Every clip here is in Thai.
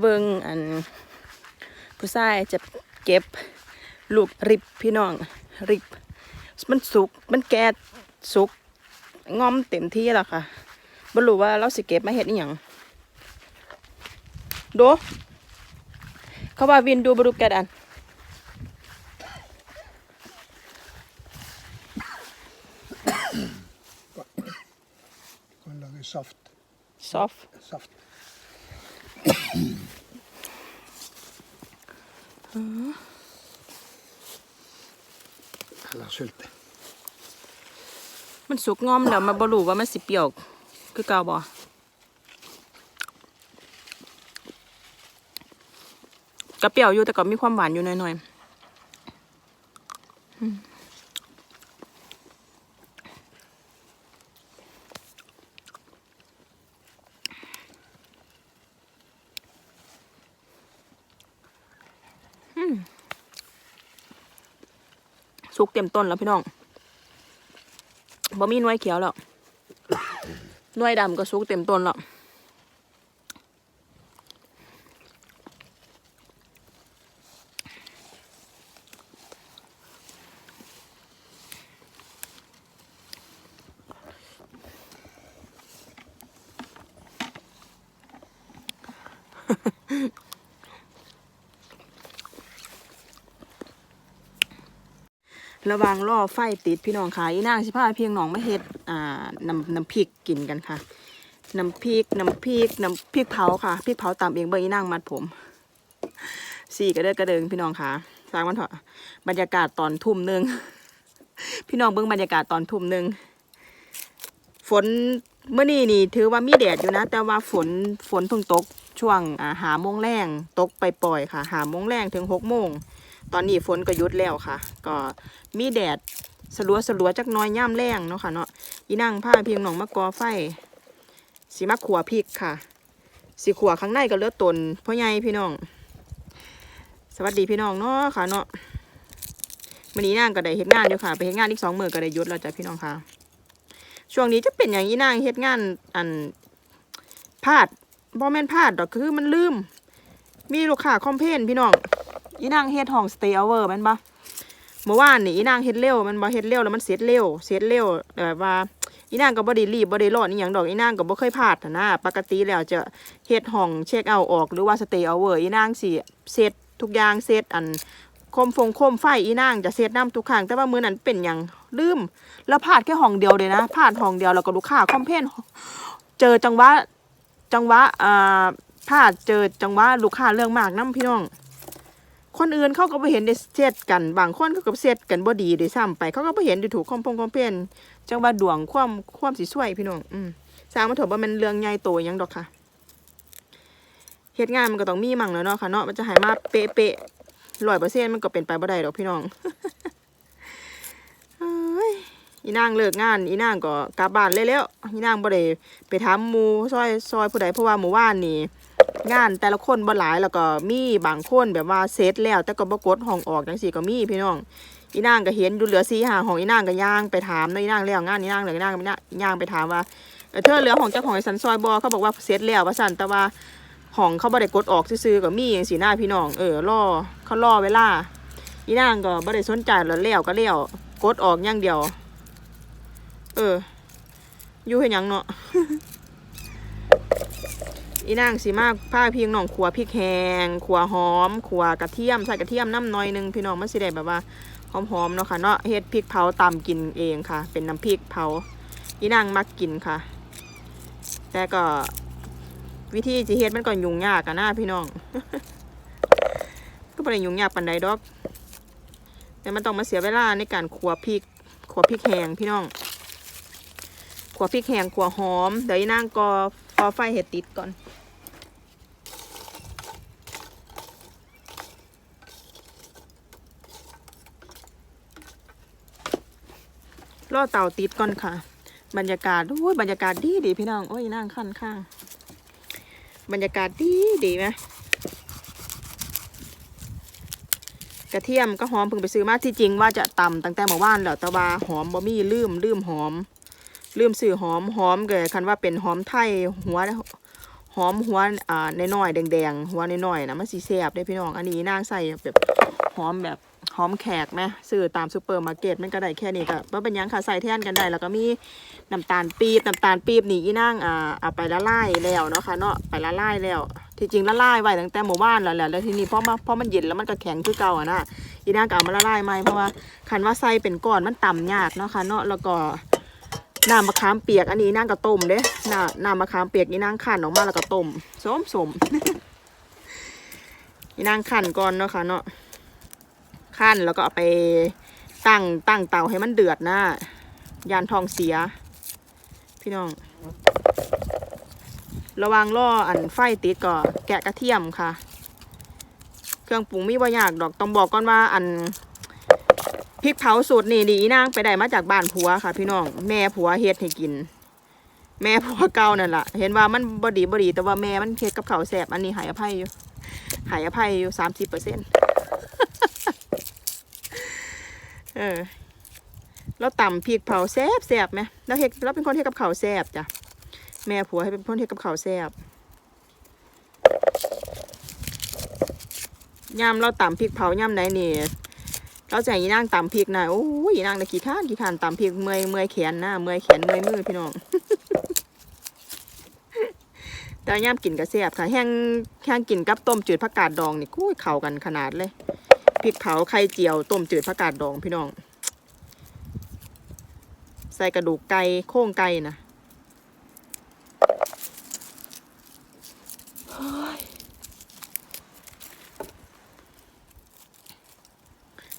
เบิงอันผู้ชายจะเก็บลูกริบพี่น้องริบ มันสุกมันแก่สุกงอมเต็มที่แล้วค่ะบรู้ว่าเราสิเก็บมาเฮ็ดอีหยังดูเขาว่าวินดูบรูแกดัน Kan lage saft. ซอ ฟ saft. Eller sylte. มันสุกงอมแล้วมาบรูว่ามันสิเปียวคือเก่าบ่กระเปียวอยู่แต่ก็มีความหวานอยู่หน่อยๆ สุกเต็มต้นแล้วพี่น้องบ่มีหน่วยเขียวแล้วหน่วยดำก็สุกเต็มต้นแล้ว ระวางล่อไฟติดพี่น้องค่ะอีนางสิพาเพียงหนองมาเฮ็ดอ่าน้ำน้ำพริกกินกันค่ะน้ำพริกน้ำพริกน้ำพริกเผาค่ะพริกเผาตามเองเบอร์อีนางมัดผมสี่กระเดิกระเดิงพี่น้องค่ะสร้างมันเถอะบรรยากาศตอนทุ่มหนึ่งพี่น้องเบิ่งบรรยากาศตอนทุ่มหนึ่งฝนเมื่อนี้นี่ถือว่ามีแดดอยู่นะ แต่ว่าฝนฝนเพิ่งตกช่วงอ่าหาโมงแรงตกไปปล่อยค่ะหาโมงแรงถึงหกโมง ตอนนี้ฝนก็ยุดแล้วค่ะ ก็มีแดดสลัวสลัวจักน้อยย่ำแรงเนาะค่ะเนาะอีนั่งผ้าเพียงหนองมะกอไฟสีมะขัวพริกค่ะสีขัวข้างในก็เลือดตนพ่อใหญ่พี่น้อง สวัสดีพี่น้องเนาะค่ะเนาะวันนี้นางก็ได้เฮ็ดงานอยู่ค่ะ ไปเฮ็ดงานอีกสองมือก็ได้ยุดแล้วจ้ะพี่น้องค่ะ ช่วงนี้จะเป็นอย่างอีนางเฮ็ดงานอันพลาดบ่แม่นพลาดดอกคือมันลืม มีลูกค้าคอมเพลนพี่น้อง อีนางเฮ็ดห้อง stay over แม่นบ่เมื่อวานนี่อีนางเฮ็ดเร็วมันบ่เฮ็ดเร็วแล้วมันเสร็จเร็วเสร็จเร็วแบบว่าอีนางก็บ่ได้รีบบ่ได้ร้อนอีหยังดอกอีนางก็บ่เคยพลาดนะปกติแล้วจะเฮ็ดห้องเช็คเอาออกหรือว่า stay over อีนางสิเสร็จทุกอย่างเสร็จอันคมฟงคมไฟอีนางจะเสร็จน้ำทุกครั้งแต่ว่ามื้อนั้นเป็นหยังลืม แล้วพลาดแค่ห้องเดียวเลยนะพลาดห้องเดียวแล้วก็ลูกค้าคอมเพนเจอจังหวะจังหวะอ่าพลาดเจอจังหวะลูกค้าเรื่องมากน้ำพี่น้อง คนอื่นเขาก็ไปเห็นได้เซตกัน บางคนเขาก็เซตกันบ่ดีด้วยซ้ำไป เขาก็ไปเห็นดูถูกคอมพงคอมเพลนจังหวะดวงความความสิช่วยพี่น้องอืมสร้างมาเถอว่ามันเรื่องใหญ่โตยังดอกค่ะเฮ็ดงานมันก็ต้องมีมั่งแล้วเนาะค่ะเนาะมันจะหายมาเป๊ะๆร้อยเปอร์เซ็นต์มันก็เป็นไปบ่ได้ดอกพี่น้องอีนางเลิกงานอีนางก็กลับบ้านเลยแล้วอีนางบ่ได้ไปถามมูซอยซอยผู้ใดเพราะว่าหมู่บ้านนี่ งานแต่ละคนบ่หลายแล้วก็มีบางคนแบบว่าเซตแล้ว แต่ก็บ่กดห้องออกจังซี่ก็มีพี่น้องอีนางก็เห็นอยู่เหลือ4 5ห้องอีนางก็ย่างไปถามเนาะอีนางแล้วงานอีนางเหลืออีนางก็ย่างไปถามว่าเธอเหลือห้องเจ้าของไอ้สันซอยบ่เขาบอกว่าเซตแล้วว่าซั่นแต่ว่าห้องเขาบ่ได้กดออกซื่อๆก็มีจังซี่หน้าพี่น้องเออรอเขารอเวลาอีนางก็บ่ได้สนใจแล้วแล้วก็แล้วกดออกอย่างเดียว เอออยู่เฮ็ดหยังเนาะ อีนางสีมากผ้าเพียงหนองขัวพริกแห้งขัวหอมขัวกระเทียมใส่กระเทียมน้ำน้อยหนึงพี่น้องมันสิได้แบบว่าหอมๆเนาะค่ะเนาะเฮ็ดพริกเผาตำกินเองค่ะ เป็นน้ำพริกเผาอีนางมักกินค่ะ แต่ก็วิธีสิเฮ็ดมันก็ยุ่งยากกันนะพี่น้อง ก็บ่ได้ยุ่งยากปานใดดอก แต่มันต้องมาเสียเวลาในการขัวพริกขัวพริกแห้งพี่น้องขัวพริกแห้งขัวหอม เดี๋ยวอีนางก็พอไฟเห็ดติดก่อน รอเตาติดก่อนค่ะ บรรยากาศโอ้ยบรรยากาศดีดีพี่น้องโอ้ยนั่งขั้นข้าง บรรยากาศดีดีไหมกระเทียมก็หอมเพิ่งไปซื้อมาที่จริงว่าจะตำตั้งแต่เมื่อวานแล้วแต่ว่าหอมบ่มีลืมลืมหอม ลืมซื้อหอมหอมเกิดคันว่าเป็นหอมไทยหัวหอมหัวอ่าน้อยๆแดงๆหัวน้อยๆนะมันสีแซบได้พี่น้องอันนี้นางใส่แบบ หอมแบบหอมแขกไหมซื้อตามซูเปอร์มาร์เก็ตมันก็ได้แค่นี้ก็ว่าเป็นยังค่ะใส่แท่นกันได้แล้วก็มีน้ำตาลปี๊บน้ำตาลปี๊บนี่อีนางอ่าเอาไปละลายแล้วเนาะค่ะเนาะไปละลายแล้ว ที่จริงละลายไว้ตั้งแต่หมู่บ้านแล้วแหละแล้วทีนี้พอมาพอมันเย็นแล้วมันก็แข็งคือเก่าอะนะอีนางก็เอามาละลายใหม่เพราะว่าคันว่าใส่เป็นก้อนมันต่ำยากเนาะค่ะเนาะแล้วก็น้ำมะขามเปียกอันนี้นางก็ต้มเด้น้ำน้ำมะขามเปียกนี่นางขันออกมาแล้วก็ต้มสมสมนี่นางขันก่อนเนาะค่ะเนาะ ขั่นแล้วก็เอาไปตั้งตั้งเตาให้มันเดือดนะยานทองเสีย พี่น้อง ระวังล่ออันไฟติดก็แกะกระเทียมค่ะ เครื่องปรุงมีบ่ยากดอกต้องบอกก่อนว่าอันพริกเผาสูตรนี่ดีนางไปได้มาจากบ้านผัวค่ะ พี่น้องแม่ผัวเฮ็ดให้กิน แม่ผัวเก่านั่นแหละเห็นว่ามันบดีบดีแต่ว่าแม่มันเฮ็ดกับเขาแสบอันนี้หายอภัยอยู่หายอภัยอยู่สามสิบเปอร์เซ็นต์ เออแล้วต่ำพริกเผาแซบแซบไหมแล้วเฮ็ดแล้วเป็นคนเฮ็ดกับเขาวแซบจ้ะแม่ผัวให้เป็นคนเฮ็ดกับเขาวแซบยำเราต่ำพริกเผายำไหนนี่เราจะให้อีนางตำพริกนะโอ้ยอีนางนะขี้ข้านขี้ข้านตำพริกเมื่อยเมื่อยแขนนะเมื่อยแขนเมื่อยมือพี่น้องแต่ย่ามกินกระเสียบค่ะแห้งแห้งกินกับต้มจืดผักกาดดองนี่กุ้ยเข้ากันขนาดเลย พริกเผาไข่เจียวต้มจืดผักกาดดองพี่น้อง ใส่กระดูกไก่โค้งไก่นะ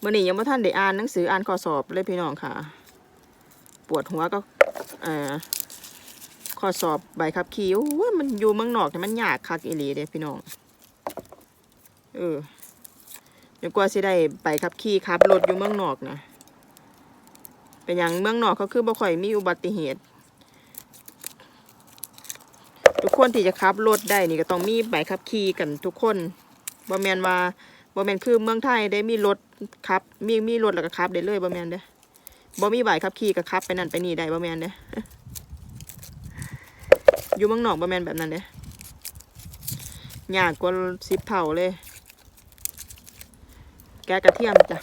เมื่อนี้ยังไม่ท่านได้อ่านหนังสืออ่านข้อสอบเลยพี่น้องค่ะ ปวดหัวก็เอ่อข้อสอบใบขับขี่โอ้ยมันอยู่เมืองนอกแต่มันยากคักอีหลีเด้พี่น้อง เออ เดี๋ยวกว่าสิได้ใบขับขี่ขับรถอยู่เมืองนอกนะเป็นอย่างเมืองนอกเขาคือบ่ค่อยมีอุบัติเหตุ ทุกคนที่จะขับรถได้นี่ก็ต้องมีใบขับขี่กันทุกคนบ่แมนว่าบ่แมนคือเมืองไทยได้มีรถขับ มีมีรถแล้วก็ขับได้เลยบ่แมนเด้อบ่มีใบขับขี่ก็ขับไปนั่นไปนี่ได้บ่แมนเด้ออยู่เมืองนอกบ่แมนแบบนั้นเด้ยากกว่าสิบเท่าเลย แกกระเทียมจ้ะ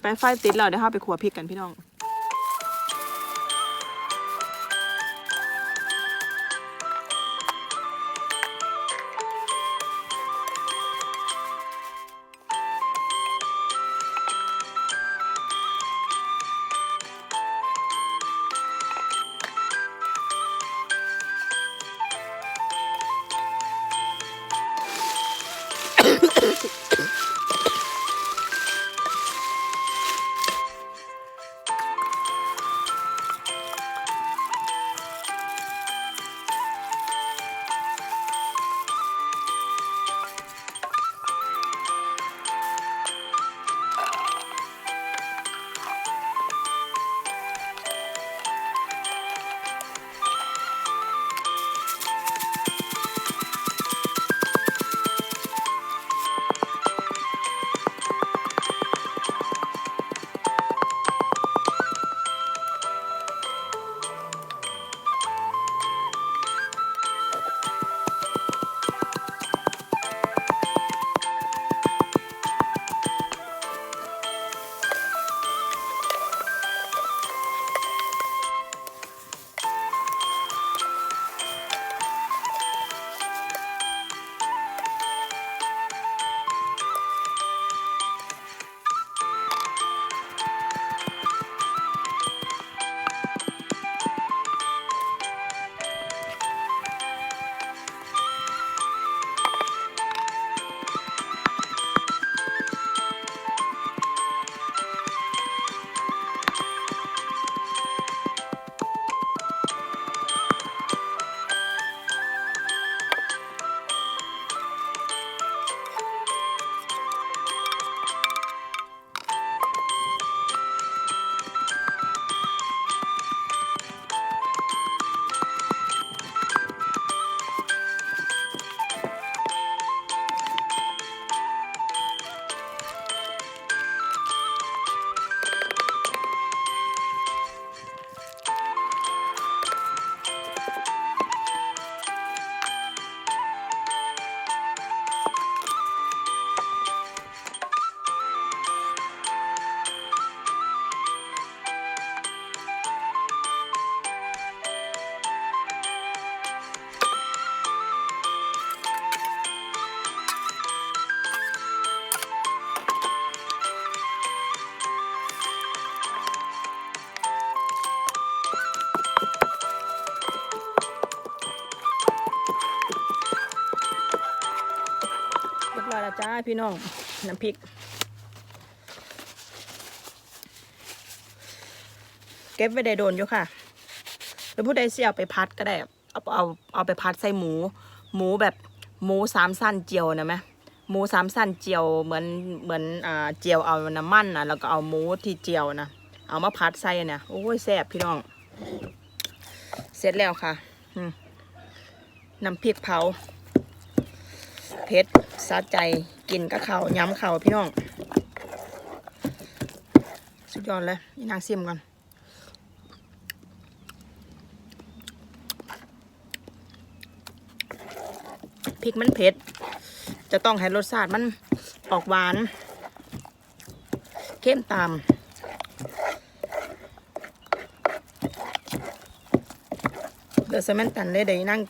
ไปไฟติดแล้วเดี๋ยวเราไปขัวพริกกันพี่น้อง น้อง น้ำพริก เก็บไว้ได้โดนอยู่ค่ะหรือผู้ใดเสียเอาไปพัดก็ได้ เอาเอาเอาไปพัดใส่หมู หมูแบบหมูสามสั้นเจียวนะไหมหมูสามสั้นเจียวเหมือนเหมือนอ่าเจียวเอาน้ำมันนะแล้วก็เอาหมูที่เจียวนะเอามาพัดใส่เนี่ยโอ้ยแซ่บพี่น้อง เสร็จแล้วค่ะน้ำพริกเผาเผ็ดสะใจ กินกับข้าย้ำเขาพี่น้อง สุดยอดเลยนี่นางซิมก่อนพริกมันเผ็ด จะต้องให้รสชาติมันออกหวาน เข้มตามเดี๋ยวสมันตันเลยเดี๋ยวนั่ง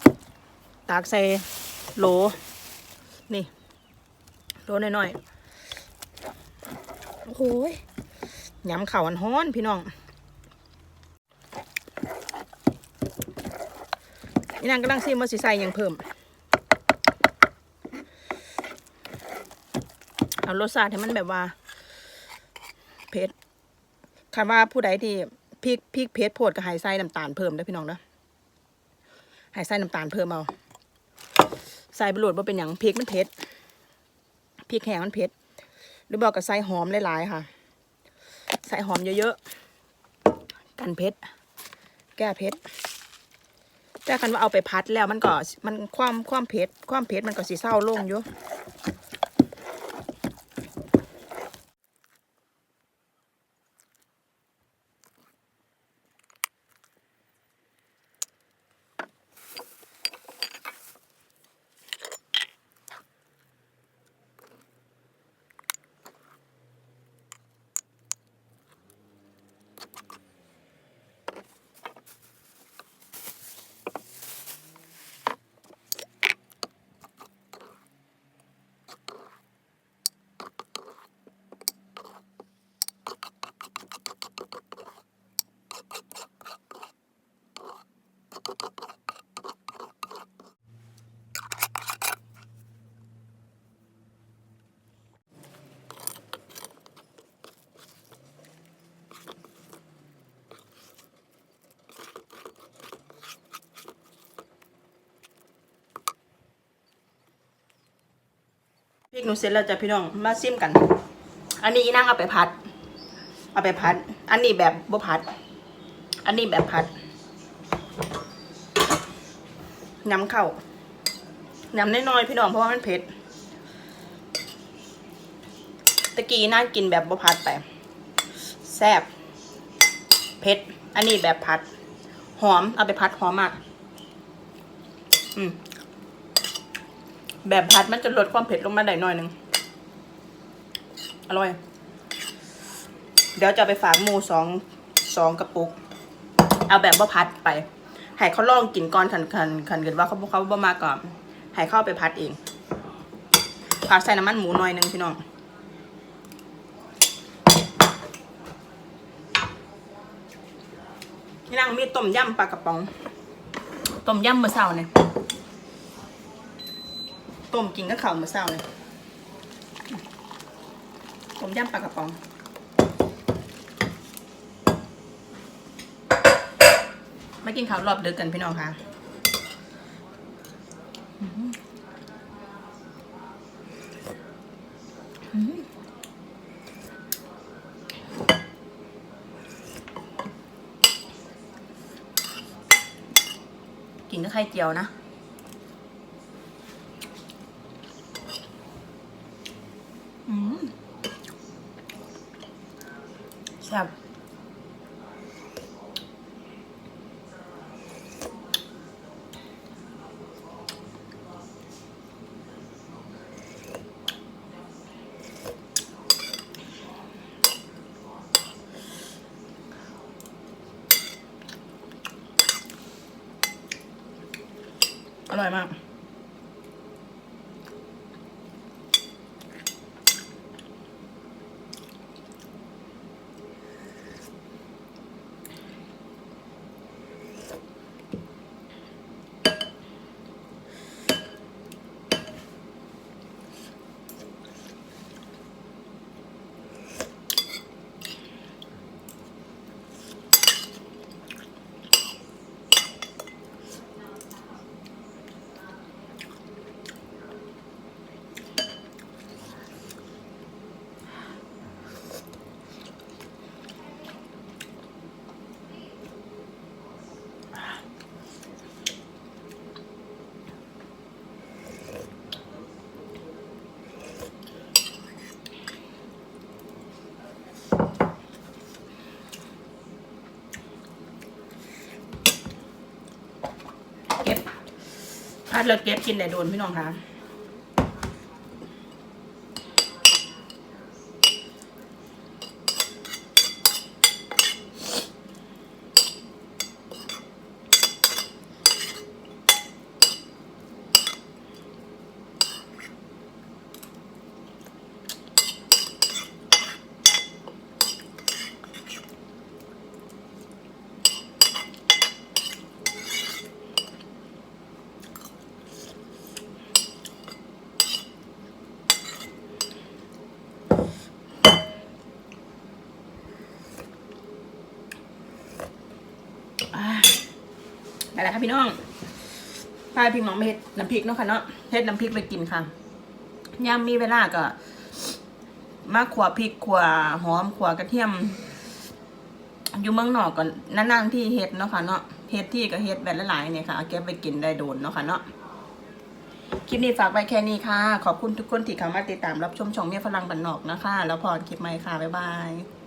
ตากใส่โหลนี่ โหน้อยๆ โอ้โหยำข่าวอันฮ้อนพี่น้องนี่นางกำลังซิมาสิใส่ยังเพิ่ม เอารสชาติให้มันแบบว่า เผ็ดคำว่าผู้ใดที่พริกพริกเผ็ดโพดก็ให้ใส่น้ำตาลเพิ่มได้อพี่น้องเด้อให้น้ำตาลเพิ่มเอาใส่บรวดว่าเป็นอย่างพริกมันเผ็ด พริกแห้งมันเผ็ด หรือบอกกับใส่หอมหลายๆค่ะ ใส่หอมเยอะๆ กันเผ็ด แก้เผ็ด แต่คันว่าเอาไปพัดแล้วมันก็มันความความเผ็ด ความเผ็ดมันก็สีเศร้าลงอยู่ พริกหนูเสร็จแล้วจ้ะพี่น้องมาซิมกัน อันนี้อีนั่งเอาไปพัด เอาไปพัด อันนี้แบบบ่พัด อันนี้แบบพัดยำเข้ายำน้อยๆพี่น้องเพราะว่ามันเผ็ดตะกี้น่ากินแบบบ่พัดไปแซ่บเผ็ด อันนี้แบบพัด หอมเอาไปพัดหอมมาก อืม แบบพัดมันจะลดความเผ็ดลงมาได้หน่อยหนึ่งอร่อย เดี๋ยวจะไปฝากหมูสองสองกระปุก เอาแบบว่าพัดไปให้เขาลองกินก่อนคันคันคันเกิดว่าเขาเขาบ่มาก่อนให้เข้าไปพัดเองผัดใส่น้ำมันหมูหน่อยหนึ่งพี่น้องนี่นั่งมีต้มยำปลากระป๋อง ต้มยำเมื่อเช้าเนี่ย ต้มกินก็เข่ามือเช้าเลยต้มยำปลากระป๋องมากินข้าวรอบเดึกกันพี่น้องค่ะกินกับไข่เจียวนะ อืมแซ่บ อ พัดแล้วเก็บกินแต่โดนพี่น้องคะ ได้แล้วค่ะพี่น้องพาพี่น้องเฮ็ดน้ำพริกเนาะค่ะเนาะเฮ็ดน้ำพริกไปกินค่ะยามมีเวลาก็มาขัวพริกขัวหอมขัวกระเทียม อยู่เมืองนอกก่อนนานๆที่เฮ็ดเนาะค่ะเนาะเฮ็ดที่ก็เฮ็ดแบบหลายๆเนี่ยค่ะเอาเก็บไปกินได้โดนเนาะค่ะเนาะคลิปนี้ฝากไว้แค่นี้ค่ะ ขอบคุณทุกคนที่เข้ามาติดตามรับชมช่องเมียฝรั่งบันนอกนะคะ แล้วพอคลิปใหม่ค่ะ บ๊ายบาย